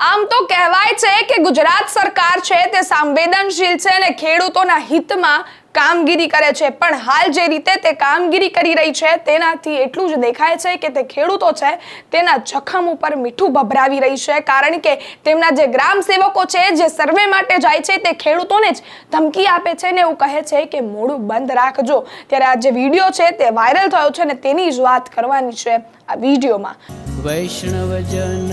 આમ તો કહેવાય છે કે ગુજરાત સરકાર છે તે સંવેદનશીલ છે અને ખેડૂતોના હિતમાં કામગીરી કરે છે. પણ હાલ જે રીતે તે કામગીરી કરી રહી છે તેનાથી એટલું જ દેખાય છે કે તે ખેડૂતો છે તેના જખમ ઉપર મીઠું ભભરાવી રહી છે. કારણ કે તેમના જે ગ્રામ સેવકો છે, જે સર્વે માટે જાય છે તે ખેડૂતોને જ ધમકી આપે છે ને એવું કહે છે કે મોડું બંધ રાખજો. ત્યારે આ જે વીડિયો છે તે વાયરલ થયો છે ને તેની જ વાત કરવાની છે આ વિડીયોમાં. વૈષ્ણવજન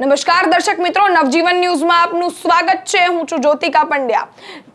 નમસ્કાર દર્શક મિત્રો, નવજીવન ન્યૂઝમાં આપનું સ્વાગત છે. હું છું જ્યોતિકા પંડ્યા.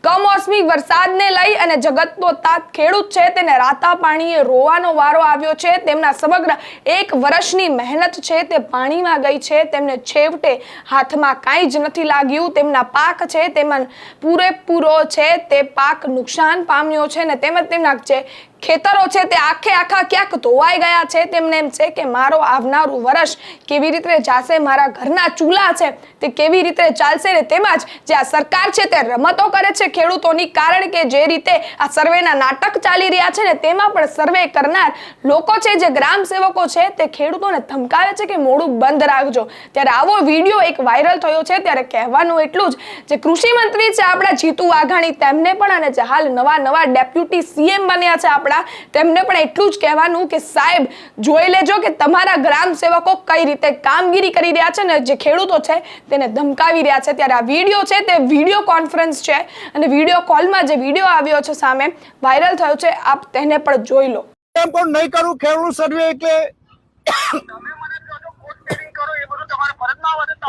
કમોસમી વરસાદને લઈ અને જગતનો તાત ખેડૂત છે, તેને રાતા પાણીએ રોવાનો વારો આવ્યો છે. તેમના સમગ્ર એક વર્ષની મહેનત છે, તે પાણીમાં ગઈ છે. તેમને છેવટે હાથમાં કાંઈ જ નથી લાગ્યું. તેમના પાક છે, તેમાં પૂરેપૂરો છે. તે પાક નુકસાન પામ્યો છે ને તેમજ તેમના જે ખેતરો છે તે આખે આખા ક્યાંક ધોવાઈ ગયા છે. તેમને એમ છે કે મારો આવનારું વર્ષ કેવી રીતે જાશે? મારા ઘરના ચૂલા છે તે કેવી રીતે ચાલશે ને તેમજ જે આ સરકાર છે તે રમતો કરે છે ખેડૂતોની. કારણ કે જે રીતે આ સર્વેના નાટક ચાલી રહ્યા છે ને તેમાં પણ સર્વે કરનાર લોકો છે, જે ગ્રામ સેવકો છે તે ખેડૂતોને ધમકાવે છે કે મોડું બંધ રાખજો. ત્યારે આવો વીડિયો એક વાયરલ થયો છે. ત્યારે કહેવાનું એટલું જ જે કૃષિ મંત્રી છે આપણા જીતુ વાઘાણી, તેમને પણ અને જે હાલ નવા નવા ડેપ્યુટી સીએમ બન્યા છે આપણા તેમને પણ એટલું જ કહેવાનું કે સાહેબ, જોઈ લેજો કે તમારા ગ્રામ સેવકો કઈ રીતે કામગીરી કરી રહ્યા છે ને જે ખેડૂતો છે તેને ધમકાવી રહ્યા છે. ત્યારે આ વીડિયો છે તે વીડિયો કોન્ફરન્સ છે અને વીડિયો કોલમાં જે વીડિયો આવ્યો છે સામે વાયરલ થયો છે, આપ તેને પણ જોઈ લો. એમ પણ નહીં કરું, ખેડૂત સર્વે એટલે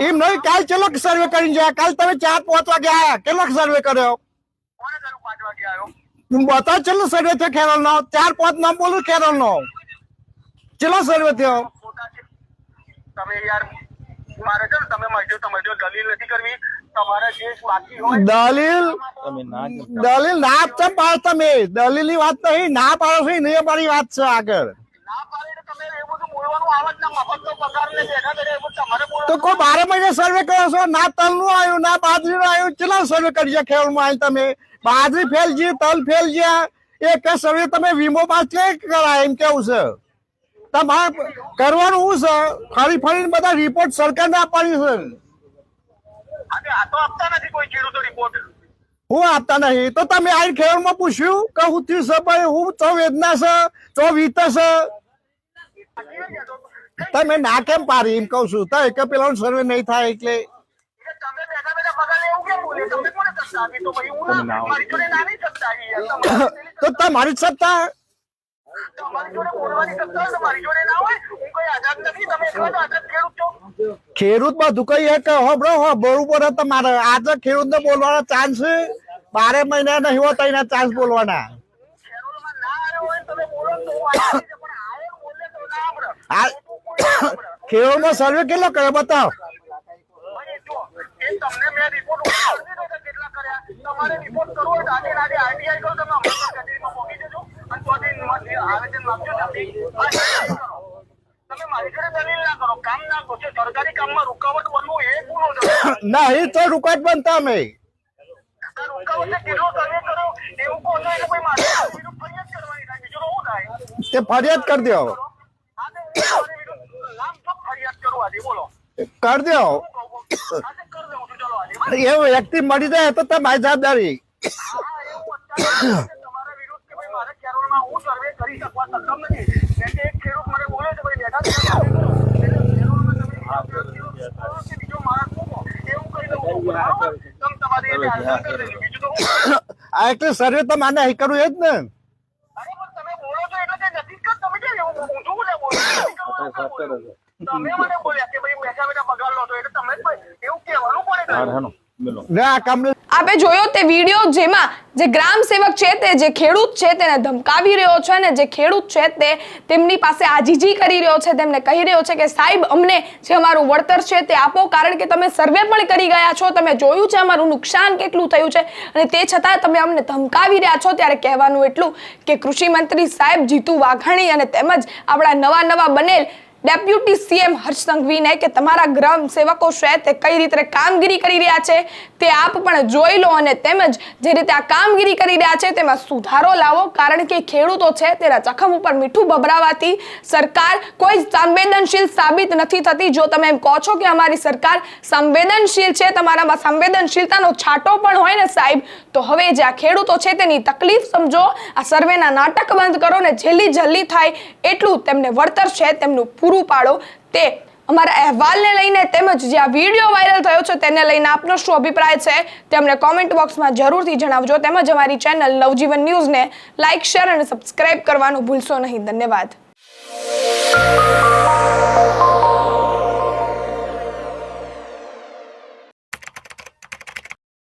એમ નહીં, કાલ ચલો સર્વે કરીને ગયા કાલ તમે ચાર પાંચ વાગે આયા. કેટલો સર્વે કર્યો? પાંચ વાગે આવ્યો હું બતા ચેલો સર્વે થયો ખેરલ નો ચાર પાંચ નામ બોલો ખેરલ નો ચેલો સર્વે થયો? તમે યાર મારે છે તમે મળજો તમે દલીલ નથી કરવી તમારે જે બાકી હોય. દલીલ? દલીલ ના ચમ પાડો તમે. દલીલની વાત નહીં ના પાડો છો નહીં અમારી વાત છે આગળ. તો તો કોઈ બારે મહિને સર્વે કરો છો? ના તલનું આવ્યું ના બાજરી નું આવ્યું. ચેલો સર્વે કરી છે ખેડૂતમાં તમે? બાજરી ફેલ છે તલ ફેલ છે એ કે સર્વે તમે વીમો પાસ કે કરાય? એમ કેવું છે? તમારે કરવાનું શું છે? ફરી ફરીને બધા રિપોર્ટ સરકારને આપવાની છે. હું આપતા નથી તો તમે આ ખેડૂતમાં પૂછ્યું કે હું થયું છે ભાઈ? હું ચો વેદના છે? ચો વીત છે? તમે ના કેમ પાડી? એમ કહું છું. તો એક પેલા સર્વે નહીં થાય એટલે. તો તમારી સત્તા હું ખેડૂત બધું કઈ એક હોબળો હોબળવું પડે તમારે આજે ખેડૂત ને બોલવાનો ચાન્સ બારે મહિના નહીં હોત એના ચાન્સ બોલવાના. હું ખેડૂતમાં સર્વે કેટલો કર્યો બતાવો? તમને મેં રિપોર્ટ કરી દીધો કે કેટલા કર્યા તમારે રિપોર્ટ કરવો હોય તો આજે ને આજે આરટીઆઈ કરો તમે અમદાવાદ કચેરીમાં પહોંચી જજો અને ચોથી આવેદન નાખજો જલ્દી આ આરટીઆઈ કરો. તમે મારી જોડે દલીલ ના કરો કામ ના કરો. જે સરકારી કામમાં રૂકાવટ બનવું એ ગુનો છે નહીં તો રૂકાટ બનતા અમે. આ રૂકાવટને કેટલો સર્વે કરો. એવું કહો છો એટલે કોઈ મારે વિરુદ્ધ ફરિયાદ કરવાની થાય. બીજું તો શું થાય? તે ફરિયાદ કરી દો આ તો હું તમારી વિરુદ્ધ નામ તો ફરિયાદ કરું આજે. બોલો. કરી દો. એ વ્યક્તિ મળી જાય તો જવાબદારી વિરુદ્ધ મારે. બીજું આ એટલે સર્વે તો માને અહીં કરવું એ જ ને. તમે બોલો છો એટલે કે નથી તમે કેમ એવું બોલે? આપે જોયો તે વીડિયો જેમાં જે ગ્રામ સેવક છે તે જે ખેડૂત છે તેને ધમકાવી રહ્યો છે અને જે ખેડૂત છે તે તેમની પાસે આજીજી કરી રહ્યો છે તેમને કહી રહ્યો છે કે સાહેબ અમને જે અમારું વળતર છે તે આપો કારણ કે તમે સર્વે પણ કરી ગયા છો તમે જોયું છે અમારું નુકસાન કેટલું થયું છે અને તે છતાં તમે અમને ધમકાવી રહ્યા છો ત્યારે કહેવાનું એટલું કે કૃષિ મંત્રી સાહેબ જીતુ વાઘાણી અને તેમજ આપણા નવા નવા બનેલ ડેપ્યુટી સીએમ હર્ષ સંઘવીને કે તમારા ગ્રામ સેવકો છે તે કઈ રીતે કામગીરી કરી રહ્યા છે તે આપ પણ જોઈ લો અને તેમજ જે રીતે આ કામગીરી કરી રહ્યા છે તેમાં સુધારો લાવો. કારણ કે ખેડૂતો છે તેના જખમ ઉપર મીઠું ભભરાવાથી સરકાર કોઈ સંવેદનશીલ સાબિત નથી થતી. જો તમે એમ કહો છો કે અમારી સરકાર સંવેદનશીલ છે, તમારામાં સંવેદનશીલતાનો છાંટો પણ હોય ને સાહેબ, તો હવે જે આ ખેડૂતો છે તેની તકલીફ સમજો. આ સર્વેના નાટક બંધ કરો ને જેલી જલ્દી થાય એટલું તેમને વળતર છે, તેમનું પૂરું પાડો. તે અમારા અહેવાલને લઈને તેમજ જે આ વીડિયો વાયરલ થયો છે તેને લઈને આપનો શું અભિપ્રાય છે તે અમને કોમેન્ટ બોક્સમાં જરૂરથી જણાવજો. તેમજ અમારી ચેનલ નવજીવન ન્યૂઝને લાઇક શેર અને સબસ્ક્રાઇબ કરવાનું ભૂલશો નહીં. ધન્યવાદ.